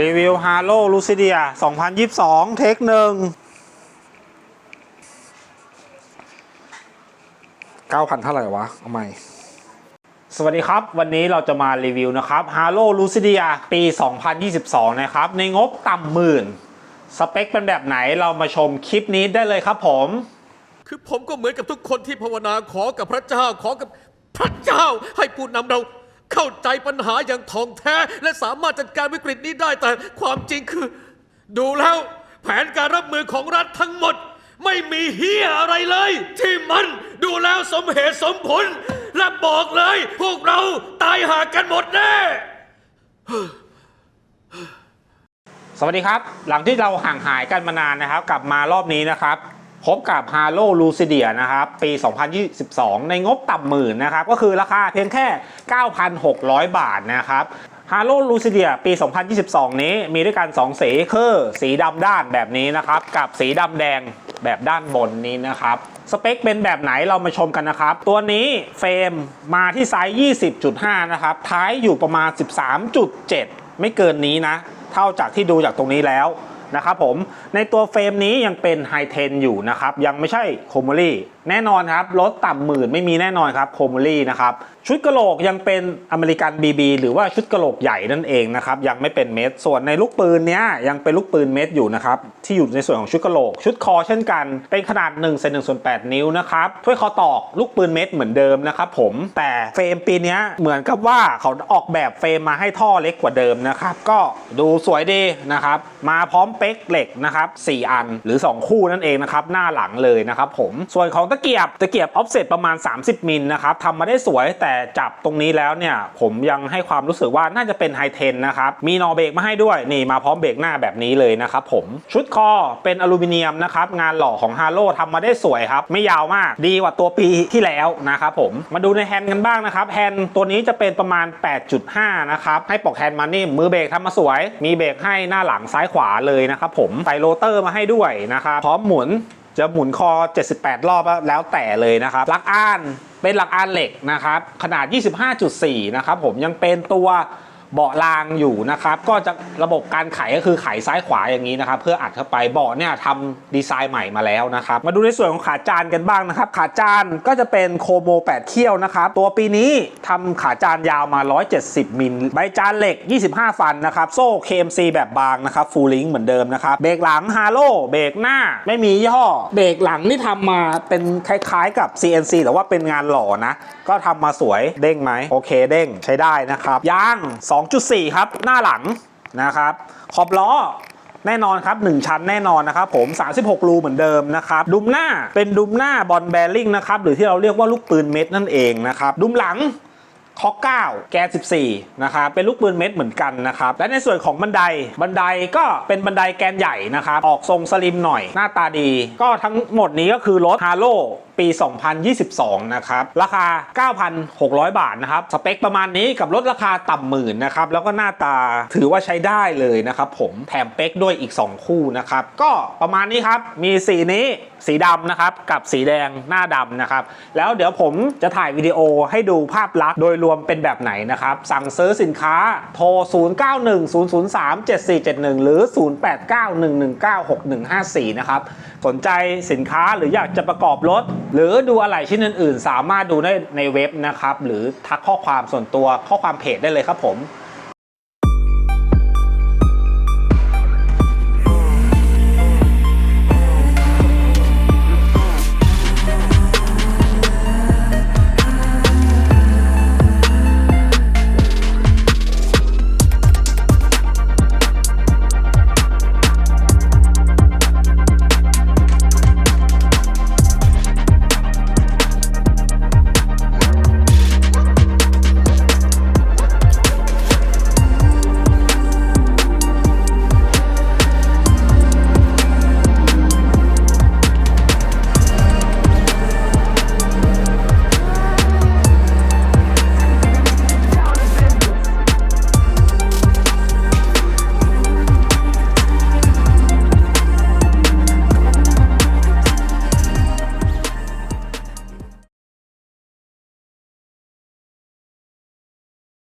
รีวิว h a r l o Lucidia 2022 เทคหนึ่ง9,000เท่าไหร่วะ เอาใหม่ สวัสดีครับ วันนี้เราจะมารีวิวนะครับ h a r l o Lucidia ปี 2022 นะครับ ในงบต่ำหมื่น สเปคเป็นแบบไหนเรามาชมคลิปนี้ได้เลยครับผม คือผมก็เหมือนกับทุกคนที่ภาวนาขอกับพระเจ้าขอกับพระเจ้าให้ผู้นำเรา เข้าใจปัญหาอย่างท่องแท้ และสามารถจัดการวิกฤตนี้ได้แต่ความจริงคือ ดูแล้วแผนการรับมือของรัฐทั้งหมด ไม่มีเฮียอะไรเลย ที่มันดูแล้วสมเหตุสมผล และบอกเลย พวกเราตายหากันหมดแน่ สวัสดีครับ หลังที่เราห่างหายกันมานานนะครับ กลับมารอบนี้นะครับ พบกับ h a r l o Lucidia นะครับ ปี 2022 ในงบต่ำหมื่นนะครับ ก็คือราคาเพียงแค่ 9,600 บาทนะครับ h a r l o Lucidia ปี 2022 นี้มีด้วยกัน 2 สีคือสีดำด้านแบบนี้นะครับ กับสีดำแดงแบบด้านบนนี้นะครับ สเปคเป็นแบบไหนเรามาชมกันนะครับ ตัวนี้เฟรมมาที่ไซส์ 20.5 นะครับ ท้ายอยู่ประมาณ 13.7 ไม่เกินนี้นะ เท่าจากที่ดูจากตรงนี้แล้ว นะครับผมในตัวเฟรมนี้ยังเป็นไฮเทนอยู่นะครับ ยังไม่ใช่โคม o ลี่แน่นอนครับ รถต่ำหมื่นไม่มีแน่นอนครับโคม o ลี่นะครับ ชุดกระโหลกยังเป็นอเมริกัน BB หรือว่าชุดกระโหลกใหญ่นั่นเองนะครับ ยังไม่เป็นเม็ดส่วนในลูกปืนเนี้ยยังเป็นลูกปืนเม็ดอยู่นะครับ ที่อยู่ในส่วนของชุดกระโหลก ชุดคอเช่นกัน เป็นขนาด1เซน1ส่วน8นิ้วนะครับถ้วยคอตอกลูกปืนเม็ดเหมือนเดิมนะครับผมแต่เฟรมปีนี้เหมือนกับว่าเขาออกแบบเฟรมมาให้ท่อเล็กกว่าเดิมนะครับก็ดูสวยดีนะครับมาพร้อมเป๊กเหล็กนะครับ4อันหรือ 2 คู่นั่นเองนะครับหน้าหลังเลยนะครับผมส่วนของตะเกียบตะเกียบออฟเซตประมาณ 30มิลนะครับทำมาได้สวยแต่จับตรงนี้แล้วเนี่ยผมยังให้ความรู้สึกว่าน่าจะเป็นไฮเทนนะครับมีนอเบรกมาให้ด้วยนี่มาพร้อมเบรกหน้าแบบนี้เลยนะครับผมชุดคอเป็นอลูมิเนียมนะครับงานหล่อของฮาโลทำมาได้สวยครับไม่ยาวมากดีกว่าตัวปีที่แล้วนะครับผมมาดูในแฮนด์กันบ้างนะครับแฮนด์ตัวนี้จะเป็นประมาณ 8.5นะครับให้ปอกแฮนด์มานิ่มมือเบรกทำมาสวย มีเบรกให้หน้าหลังซ้ายขวาเลยนะครับผมใส่โรเตอร์มาให้ด้วยนะครับพร้อมหมุนจะหมุนคอ 78 รอบแล้วแต่เลยนะครับหลักอ่านเป็นหลักอ่านเหล็กนะครับขนาด 25.4 นะครับผมยังเป็นตัว เบาะรางอยู่นะครับ ก็จะระบบการไขก็คือไขซ้ายขวาอย่างนี้นะครับ เพื่ออัดเข้าไปเบาะเนี่ยทำดีไซน์ใหม่มาแล้วนะครับ มาดูในส่วนของขาจานกันบ้างนะครับ ขาจานก็จะเป็นโคโม 8 เขี้ยวนะครับ ตัวปีนี้ทำขาจานยาวมา 170 มิลใบจานเหล็ก 25 ฟันนะครับ โซ่ KMC แบบบางนะครับฟูลลิงเหมือนเดิมนะครับเบรกหลังฮาโลเบรกหน้าไม่มียี่ห้อเบรกหลังนี่ทำมาเป็นคล้ายๆกับ CNC แต่ว่าเป็นงานหล่อนะ ก็ทำมาสวยเด้งไหมโอเคเด้งใช้ได้นะครับยาง2.4 ครับหน้าหลังนะครับ ขอบล้อแน่นอนครับ 1 ชั้นแน่นอนนะครับผม 36 รูเหมือนเดิมนะครับ ดุมหน้าเป็นดุมหน้าบอลแบริ่งนะครับ หรือที่เราเรียกว่าลูกปืนเม็ดนั่นเองนะครับ ดุมหลังคอ9แกน14 นะครับเป็นลูกปืนเม็ดเหมือนกันนะครับ และในส่วนของบันไดบันไดก็เป็นบันไดแกนใหญ่นะครับ ออกทรงสลิมหน่อยหน้าตาดี ก็ทั้งหมดนี้ก็คือรถฮาโล ปี 2022 นะครับ ราคา 9,600 บาทนะครับ สเปคประมาณนี้กับรถราคาต่ำหมื่นนะครับ แล้วก็หน้าตาถือว่าใช้ได้เลยนะครับผมแถมเป๊กด้วยอีก 2 คู่นะครับ ก็ประมาณนี้ครับ มีสีนี้สีดำนะครับ กับสีแดงหน้าดำนะครับ แล้วเดี๋ยวผมจะถ่ายวิดีโอให้ดูภาพลักษณ์โดยรวมเป็นแบบไหนนะครับ สั่งซื้อสินค้าโทร 0910037471 หรือ 0891196154 นะครับ สนใจสินค้าหรืออยากจะประกอบรถ หรือดูอะไรชิ้นอื่น ๆ สามารถดูได้ในเว็บนะครับ หรือทักข้อความส่วนตัวข้อความเพจได้เลยครับผม